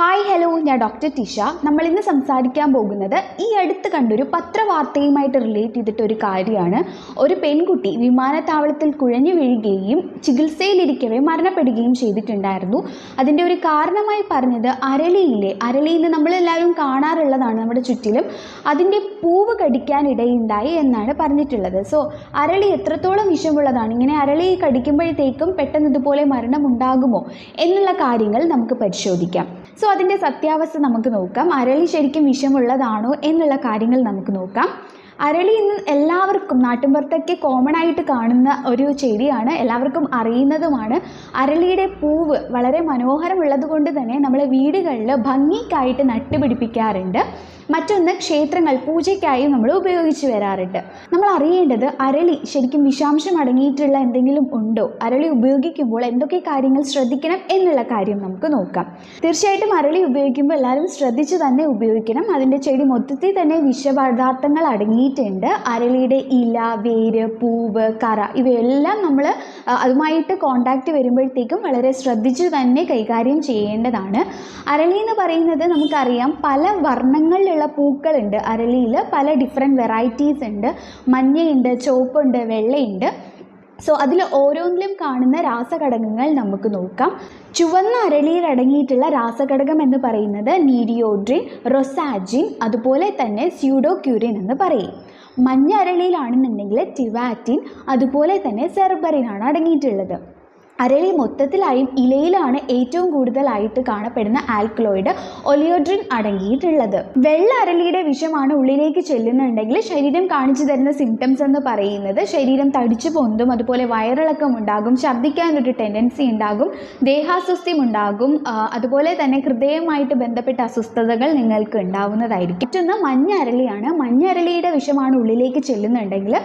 Hi hello ഞാൻ doctor Tisha നമ്മൾ ഇന്ന് സംസാരിക്കാൻ പോകുന്നത് ഈ അടുത്ത് കണ്ടൊരു പത്രവാർത്തയുമായിട്ട് റിലേറ്റ് ചെയ്തിട്ട് ഒരു കാര്യമാണ്. ഒരു പെൺകുട്ടി വിമാനത്താവളത്തിൽ കുഴഞ്ഞു വീഴുകയും ചികിത്സയിലിരിക്കവേ മരണപ്പെടുകയും ചെയ്തിട്ടുണ്ടായിരുന്നു. അതിന്റെ ഒരു കാരണമായി പറഞ്ഞത് അരളിയിലെ അരളിയിൽ നമ്മളെല്ലാവരും കാണാറുള്ളതാണ് നമ്മുടെ ചുറ്റിലും. അതിന്റെ പൂവ് കടിക്കാനിടയുണ്ടായി എന്നാണ് പറഞ്ഞിട്ടുള്ളത്. സോ അരളി എത്രത്തോളം വിഷമുള്ളതാണ്? ഇങ്ങനെ അരളി കടിക്കുമ്പോഴത്തേക്കും പെട്ടെന്ന് ഇതുപോലെ മരണം ഉണ്ടാകുമോ എന്നുള്ള കാര്യങ്ങൾ നമുക്ക് പരിശോധിക്കാം. സോ അതിന്റെ സത്യാവസ്ഥ നമുക്ക് നോക്കാം. അരളി ശരിക്കും വിഷമുള്ളതാണോ എന്നുള്ള കാര്യങ്ങൾ നമുക്ക് നോക്കാം. അരളി ഇന്ന് എല്ലാവർക്കും നാട്ടിൻപുറത്തൊക്കെ കോമൺ ആയിട്ട് കാണുന്ന ഒരു ചെടിയാണ്. എല്ലാവർക്കും അറിയുന്നതുമാണ്. അരളിയുടെ പൂവ് വളരെ മനോഹരമുള്ളത് കൊണ്ട് തന്നെ നമ്മൾ വീടുകളിൽ ഭംഗിക്കായിട്ട് നട്ടുപിടിപ്പിക്കാറുണ്ട്. മറ്റൊന്ന് ക്ഷേത്രങ്ങൾ പൂജയ്ക്കായി നമ്മൾ ഉപയോഗിച്ച് വരാറുണ്ട്. നമ്മൾ അറിയേണ്ടത് അരളി ശരിക്കും വിഷാംശം അടങ്ങിയിട്ടുള്ള എന്തെങ്കിലും ഉണ്ടോ? അരളി ഉപയോഗിക്കുമ്പോൾ എന്തൊക്കെ കാര്യങ്ങൾ ശ്രദ്ധിക്കണം എന്നുള്ള കാര്യം നമുക്ക് നോക്കാം. തീർച്ചയായിട്ടും അരളി ഉപയോഗിക്കുമ്പോൾ എല്ലാവരും ശ്രദ്ധിച്ച് തന്നെ ഉപയോഗിക്കണം. അതിന്റെ ചെടി മൊത്തത്തിൽ തന്നെ വിഷപദാർത്ഥങ്ങൾ അടങ്ങിയിട്ടുണ്ട് അരളിയുടെ ഇല വേര് പൂവ് കറ ഇവയെല്ലാം നമ്മൾ അതുമായിട്ട് കോണ്ടാക്റ്റ് വരുമ്പോഴത്തേക്കും വളരെ ശ്രദ്ധിച്ചു തന്നെ കൈകാര്യം ചെയ്യേണ്ടതാണ്. അരളി എന്ന് പറയുന്നത് നമുക്കറിയാം പല വർണങ്ങളിലുള്ള പൂക്കളുണ്ട്. അരളിയിൽ പല ഡിഫറെന്റ് വെറൈറ്റീസ് ഉണ്ട്. മഞ്ഞയുണ്ട് ചുവപ്പുണ്ട് വെള്ളയുണ്ട്. സോ അതിൽ ഓരോന്നിലും കാണുന്ന രാസഘടകങ്ങൾ നമുക്ക് നോക്കാം. ചുവന്ന അരളിയിൽ അടങ്ങിയിട്ടുള്ള രാസഘടകം എന്ന് പറയുന്നത് നീഡിയോഡ്രിൻ റൊസാജിൻ അതുപോലെ തന്നെ സ്യൂഡോക്യൂരിൻ എന്ന് പറയും. മഞ്ഞ അരളിയിലാണെന്നുണ്ടെങ്കിൽ ടിവാറ്റിൻ അതുപോലെ തന്നെ സെർബറിനാണ് അടങ്ങിയിട്ടുള്ളത്. അരളി മൊത്തത്തിലായും ഇലയിലാണ് ഏറ്റവും കൂടുതലായിട്ട് കാണപ്പെടുന്ന ആൽക്കലോയിഡ് ഒലിയോഡ്രിൻ അടങ്ങിയിട്ടുള്ളത്. വെള്ള അരളിയുടെ വിഷമാണ് ഉള്ളിലേക്ക് ചെല്ലുന്നുണ്ടെങ്കിൽ ശരീരം കാണിച്ചു തരുന്ന സിംറ്റംസ് എന്ന് പറയുന്നത് ശരീരം തടിച്ചു പൊന്തും അതുപോലെ വയറിളക്കം ഉണ്ടാകും ഛർദ്ദിക്കാനൊരു ടെൻഡൻസി ഉണ്ടാകും ദേഹാസ്വസ്ഥ്യം ഉണ്ടാകും അതുപോലെ തന്നെ ഹൃദയമായിട്ട് ബന്ധപ്പെട്ട അസ്വസ്ഥതകൾ നിങ്ങൾക്ക് ഉണ്ടാവുന്നതായിരിക്കും. മറ്റൊന്ന് മഞ്ഞ അരളിയാണ്. മഞ്ഞ അരളിയുടെ വിഷമാണ് ഉള്ളിലേക്ക് ചെല്ലുന്നുണ്ടെങ്കിൽ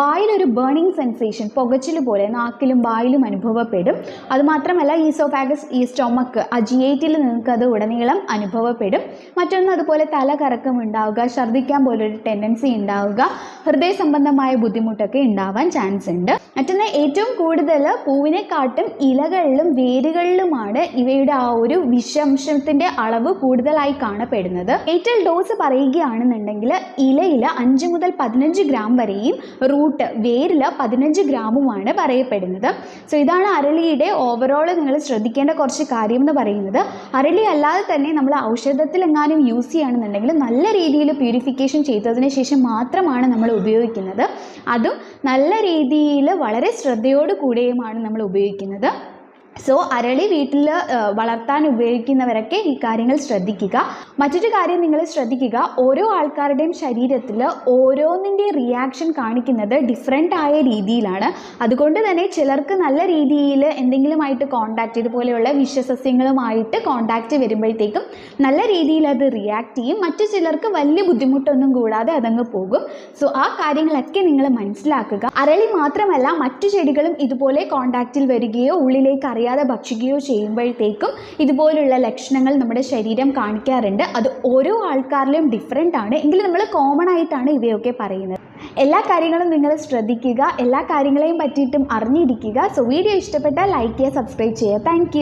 വായിലൊരു ബേണിംഗ് സെൻസേഷൻ പുകച്ചിൽ പോലെ നാക്കിലും വായിലും അനുഭവപ്പെടും. അതുമാത്രമല്ല ഈസോഫാഗസ് ഈ സ്റ്റൊമക്ക് ആ ജി എയ്റ്റിൽ നിങ്ങൾക്ക് അത് ഉടനീളം അനുഭവപ്പെടും. മറ്റൊന്ന് അതുപോലെ തല കറക്കം ഉണ്ടാവുക ഛർദ്ദിക്കാൻ പോലൊരു ടെൻഡൻസി ഉണ്ടാവുക ഹൃദയ സംബന്ധമായ ബുദ്ധിമുട്ടൊക്കെ ഉണ്ടാവാൻ ചാൻസ് ഉണ്ട്. മറ്റൊന്ന് ഏറ്റവും കൂടുതൽ പൂവിനെക്കാട്ടും ഇലകളിലും വേരുകളിലുമാണ് ഇവയുടെ ആ ഒരു വിഷാംശത്തിന്റെ അളവ് കൂടുതലായി കാണപ്പെടുന്നത്. ഏറ്റൽ ഡോസ് പറയുകയാണെന്നുണ്ടെങ്കിൽ ഇലയിൽ അഞ്ച് മുതൽ പതിനഞ്ച് ഗ്രാം വരെയും റൂട്ട് വേരിൽ പതിനഞ്ച് ഗ്രാമുമാണ് പറയപ്പെടുന്നത്. സോ ഇതാണ് അരളിയുടെ ഓവറോൾ നിങ്ങൾ ശ്രദ്ധിക്കേണ്ട കുറച്ച് കാര്യം എന്ന് പറയുന്നത് അരളി അല്ലാതെ തന്നെ നമ്മൾ ഔഷധത്തിലെങ്ങാനും യൂസ് ചെയ്യുകയാണെന്നുണ്ടെങ്കിൽ നല്ല രീതിയിൽ പ്യൂരിഫിക്കേഷൻ ചെയ്തതിന് ശേഷം മാത്രമാണ് നമ്മൾ ഉപയോഗിക്കുന്നത്. അതും നല്ല രീതിയിൽ വളരെ ശ്രദ്ധയോടുകൂടിയുമാണ് നമ്മൾ ഉപയോഗിക്കുന്നത്. സോ അരളി വീട്ടിൽ വളർത്താൻ ഉപയോഗിക്കുന്നവരൊക്കെ ഈ കാര്യങ്ങൾ ശ്രദ്ധിക്കുക. മറ്റൊരു കാര്യം നിങ്ങൾ ശ്രദ്ധിക്കുക. ഓരോ ആൾക്കാരുടെയും ശരീരത്തിൽ ഓരോന്നിന്റെ റിയാക്ഷൻ കാണിക്കുന്നത് ഡിഫറെന്റ് ആയ രീതിയിലാണ്. അതുകൊണ്ട് തന്നെ ചിലർക്ക് നല്ല രീതിയിൽ എന്തെങ്കിലുമായിട്ട് കോണ്ടാക്ട് ഇതുപോലെയുള്ള വിഷസസ്യങ്ങളുമായിട്ട് കോണ്ടാക്റ്റ് വരുമ്പോഴത്തേക്കും നല്ല രീതിയിൽ അത് റിയാക്ട് ചെയ്യും. മറ്റു ചിലർക്ക് വലിയ ബുദ്ധിമുട്ടൊന്നും കൂടാതെ അതങ്ങ് പോകും. സോ ആ കാര്യങ്ങളൊക്കെ നിങ്ങൾ മനസ്സിലാക്കുക. അരളി മാത്രമല്ല മറ്റു ചെടികളും ഇതുപോലെ കോണ്ടാക്റ്റിൽ വരികയോ ഉള്ളിലേക്ക് അറിയാതെ ഭക്ഷിക്കുകയോ ചെയ്യുമ്പോഴത്തേക്കും ഇതുപോലുള്ള ലക്ഷണങ്ങൾ നമ്മുടെ ശരീരം കാണിക്കാറുണ്ട്. അത് ഓരോ ആൾക്കാരിലും ഡിഫറെന്റ് ആണ്. എങ്കിലും നമ്മൾ കോമൺ ആയിട്ടാണ് ഇവയൊക്കെ പറയുന്നത്. എല്ലാ കാര്യങ്ങളും നിങ്ങൾ ശ്രദ്ധിക്കുക. എല്ലാ കാര്യങ്ങളെയും പറ്റിയിട്ടും അറിഞ്ഞിരിക്കുക. സോ വീഡിയോ ഇഷ്ടപ്പെട്ടാൽ ലൈക്ക് ചെയ്യുക സബ്സ്ക്രൈബ് ചെയ്യുക. താങ്ക്